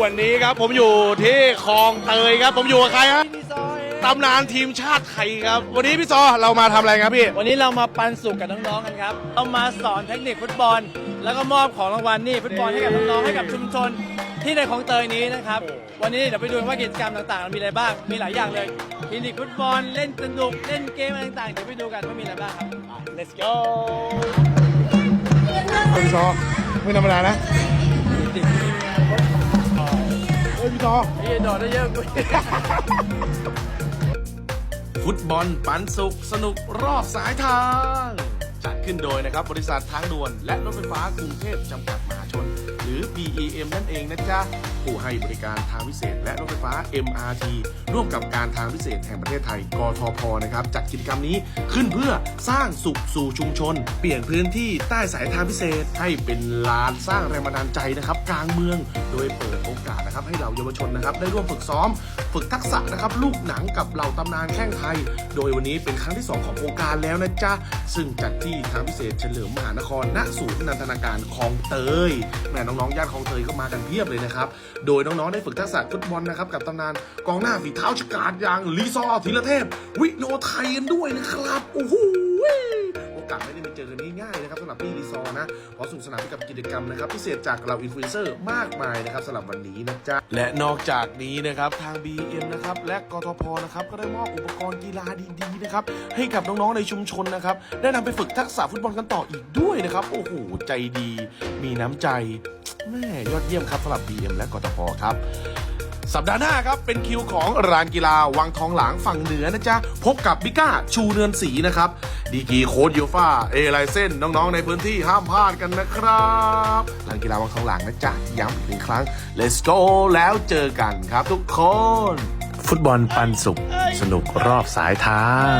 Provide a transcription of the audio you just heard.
ด่วนนี้ครับผมอยู่ที่คลองเตยครับ ผมอยู่กับใครฮะตำนานทีมชาติไทยครับ วันนี้พี่ซอเรามาทำอะไรครับพี่ วันนี้เรามาปันสุขกับน้องๆกันครับเรามาสอนเทคนิคฟุตบอล แล้วก็มอบของรางวัลนี่ฟุตบอลให้กับน้องๆให้กับชุมชนที่ในของเตยนี้นะครับ วันนี้เดี๋ยวไปดูว่ากิจกรรมต่างๆ มีอะไรบ้าง มีหลายอย่างเลยคลินิกฟุตบอลเล่นสนุกเล่นเกมอะไรต่างๆเดี๋ยวไปดูกันว่ามีอะไรบ้างครับ let's go พี่ซอไม่ธรรมดานะ เฮ้ยพี่ซอนี่โดดได้เยอะกูฟุตบอลปันสุขสนุกรอบสายทาง จัดขึ้นโดยนะครับบริษัททางด่วน และรถไฟฟ้ากรุงเทพจำกัดมหาชนห รือ BEM นั่นเองนะจ๊ะ ผู้ให้บริการทางพิเศษ และรถไฟฟ้า MRT ร่วมกับการทางพิเศษแห่งประเทศไทย กทพ นะครับ จัดกิจกรรมนี้ขึ้นเพื่อสร้างสุขสู่ชุมชน เปลี่ยนพื้นที่ใต้สายทางพิเศษ ให้เป็นลานสร้างแรงบันดาลใจนะครับกลางเมือง โดยเปิดโอกาสนะครับให้เหล่าเยาวชนนะครับได้ร่วมฝึกซ้อม ฝึกทักษะนะครับลูกหนังกับเหล่าตำนานแข้งไทย โดยวันนี้เป็นครั้งที่ 2 ของโครงการแล้วนะจ๊ะ ซึ่งจัดที่ทางพิเศษเฉลิมมหานครณศูนย์นันทนาการคลองเตยแม่น้องๆย่าติของเตยก็มากันเพียบเลยนะครับ โดยน้องๆได้ฝึกทักษะฟุตบอลนะครับกับตำนานกองหน้าฝีเท้าฉกาจอย่างลีซอร์ธีรเทพ วิโนไทยกันด้วยนะครับ โอ้โห อกาสไม่ได้มาเจอกันง่ายๆนะครับสำหรับพี่รีซอร์นะเพราะสนุกสนานกับกิจกรรมนะครับพิเศษจากเราอินฟลูเอนเซอร์มากมายนะครับสำหรับวันนี้นะจ๊ะและนอกจากนี้นะครับทาง BM นะครับและกทพนะครับก็ได้มอบอุปกรณ์กีฬาดีๆนะครับให้กับน้องๆในชุมชนนะครับได้นำไปฝึกทักษะฟุตบอลกันต่ออีกด้วยนะครับโอ้โหใจดี มีน้ำใจแม่ยอดเยี่ยมครับสำหรับ BM และกทพครับ สัปดาห์หน้าครับเป็นคิวของรานกีฬาวังทองหลางฝั่งเหนือนะจ๊ะ พบกับบิก้าชูเรือนสีนะครับ ดีกีโค้ดยูฟ่าเอไลเส้นน้องๆในพื้นที่ห้ามพลาดกันนะครับรานกีฬาวังทองหลางนะจ๊ะ ย้ำอีกหนึ่งครั้ง let's go แล้วเจอกันครับทุกคน ฟุตบอลปันสุขสนุกรอบสายทาง